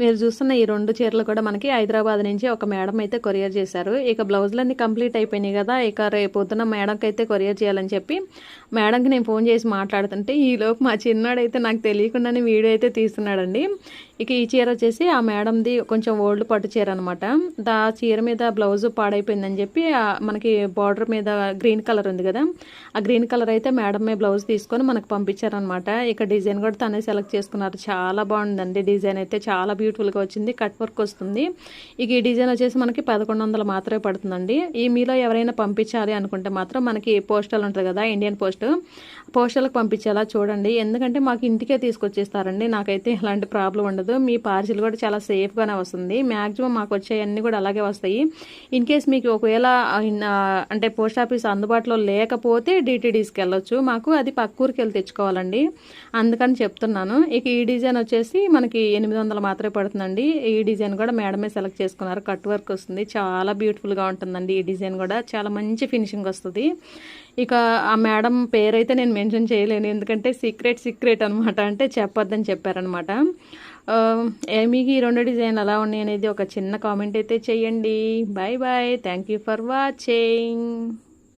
మీరు చూస్తున్న ఈ రెండు చీరలు కూడా మనకి హైదరాబాద్ నుంచి ఒక మేడం అయితే కొరియర్ చేశారు. ఇక బ్లౌజులన్నీ కంప్లీట్ అయిపోయినాయి కదా ఇక రేపు పొద్దున మేడంకి అయితే కొరియర్ చేయాలని చెప్పి మేడంకి నేను ఫోన్ చేసి మాట్లాడుతుంటే ఈలోపు మా చిన్నాడైతే నాకు తెలియకుండానే వీడియో అయితే తీస్తున్నాడండి. ఇక ఈ చీర వచ్చేసి ఆ మేడంది కొంచెం ఓల్డ్ పట్టు చీర అనమాట దా చీర మీద బ్లౌజ్ పాడైపోయిందని చెప్పి మనకి బార్డర్ మీద గ్రీన్ కలర్ ఉంది కదా. ఆ గ్రీన్ కలర్ అయితే మేడమే బ్లౌజ్ తీసుకొని మనకు పంపించారనమాట ఇక డిజైన్ కూడా తనే సెలెక్ట్ చేసుకున్నారు. చాలా బాగుందండి డిజైన్ అయితే. చాలా బ్యూటిఫుల్గా వచ్చింది. కట్ వర్క్ వస్తుంది. ఇక ఈ డిజైన్ వచ్చేసి మనకి పదకొండు వందలు మాత్రమే పడుతుందండి. ఈ మీలో ఎవరైనా పంపించాలి అనుకుంటే మాత్రం మనకి పోస్టల్ ఉంటుంది కదా ఇండియన్ పోస్ట్. పోస్టల్కి పంపించేలా చూడండి. ఎందుకంటే మాకు ఇంటికే తీసుకొచ్చేస్తారండి. నాకైతే ఎలాంటి ప్రాబ్లం ఉండదు. మీ పార్సిల్ కూడా చాలా సేఫ్గానే వస్తుంది. మ్యాక్సిమం మాకు వచ్చేవన్నీ కూడా అలాగే వస్తాయి. ఇన్ కేస్ మీకు ఒకవేళ అంటే పోస్ట్ ఆఫీస్ అందుబాటులో లేకపోతే డిటీడీస్కి వెళ్ళొచ్చు. మాకు అది పక్క ఊరికి వెళ్ళి తెచ్చుకోవాలండి. అందుకని చెప్తున్నాను. ఇక ఈ డిజైన్ వచ్చేసి మనకి ఎనిమిది వందలు మాత్రమే పడుతుందండి. ఈ డిజైన్ కూడా మేడమే సెలెక్ట్ చేసుకున్నారు. కట్ వర్క్ వస్తుంది. చాలా బ్యూటిఫుల్గా ఉంటుందండి ఈ డిజైన్ కూడా. చాలా మంచి ఫినిషింగ్ వస్తుంది. ఇక ఆ మేడం పేరైతే నేను మెన్షన్ చేయలేను. ఎందుకంటే సీక్రెట్ సీక్రెట్ అనమాట అంటే చెప్పొద్దని చెప్పారనమాట మీకు ఈ రెండు డిజైన్ ఎలా ఉన్నాయి అనేది ఒక చిన్న కామెంట్ అయితే చేయండి. Bye bye thank you for watching